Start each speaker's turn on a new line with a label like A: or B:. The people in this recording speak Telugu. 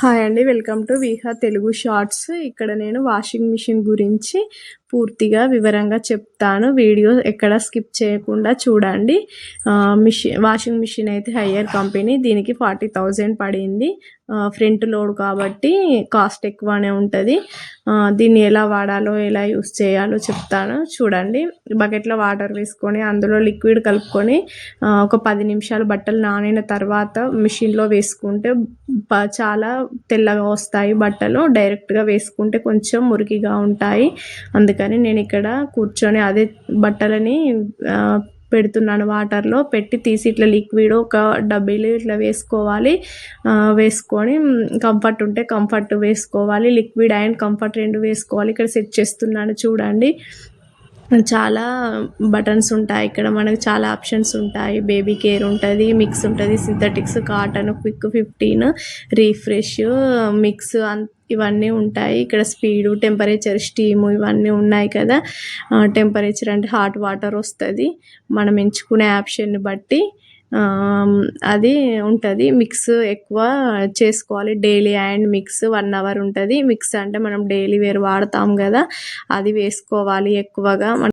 A: హాయ్ అండి welcome to Viha Telugu shorts. ఇక్కడ నేను వాషింగ్ మిషన్ గురించి పూర్తిగా వివరంగా చెప్తాను. వీడియో ఎక్కడ స్కిప్ చేయకుండా చూడండి. మిషన్ వాషింగ్ మిషన్ అయితే హయ్యర్ కంపెనీ దీనికి ఫార్టీ థౌజండ్ పడింది. ఫ్రంట్ లోడ్ కాబట్టి కాస్ట్ ఎక్కువనే ఉంటుంది. దీన్ని ఎలా వాడాలో ఎలా యూస్ చేయాలో చెప్తాను. చూడండి. బకెట్లో వాటర్ వేసుకొని అందులో లిక్విడ్ కలుపుకొని ఒక పది నిమిషాలు బట్టలు నానిన తర్వాత మిషన్లో వేసుకుంటే చాలా తెల్లగా వస్తాయి బట్టలు. డైరెక్ట్గా వేసుకుంటే కొంచెం మురికిగా ఉంటాయి. అందుకని నేను ఇక్కడ కూర్చొని అదే బట్టలని పెడుతున్నాను వాటర్లో. పెట్టి తీసి ఇట్లా లిక్విడ్ ఒక డబ్బీలు ఇట్లా వేసుకోవాలి. వేసుకొని కంఫర్ట్ ఉంటే కంఫర్ట్ వేసుకోవాలి. లిక్విడ్ అండ్ కంఫర్ట్ రెండు వేసుకోవాలి. ఇక్కడ సెట్ చేస్తున్నాను చూడండి. చాలా బటన్స్ ఉంటాయి. ఇక్కడ మనకు చాలా ఆప్షన్స్ ఉంటాయి. బేబీ కేర్ ఉంటుంది మిక్స్ ఉంటుంది synthetics cotton quick fifteen refresh mix అన్ ఇవన్నీ ఉంటాయి. ఇక్కడ స్పీడు టెంపరేచర్ స్టీము ఇవన్నీ ఉన్నాయి కదా. టెంపరేచర్ అంటే హాట్ వాటర్ వస్తుంది. మనం ఎంచుకునే ఆప్షన్ని బట్టి అది ఉంటుంది. మిక్స్ ఎక్కువ చేసుకోవాలి. Daily and mix one hour ఉంటుంది. మిక్స్ అంటే మనం డైలీ వేరు వాడతాం కదా. అది వేసుకోవాలి ఎక్కువగా.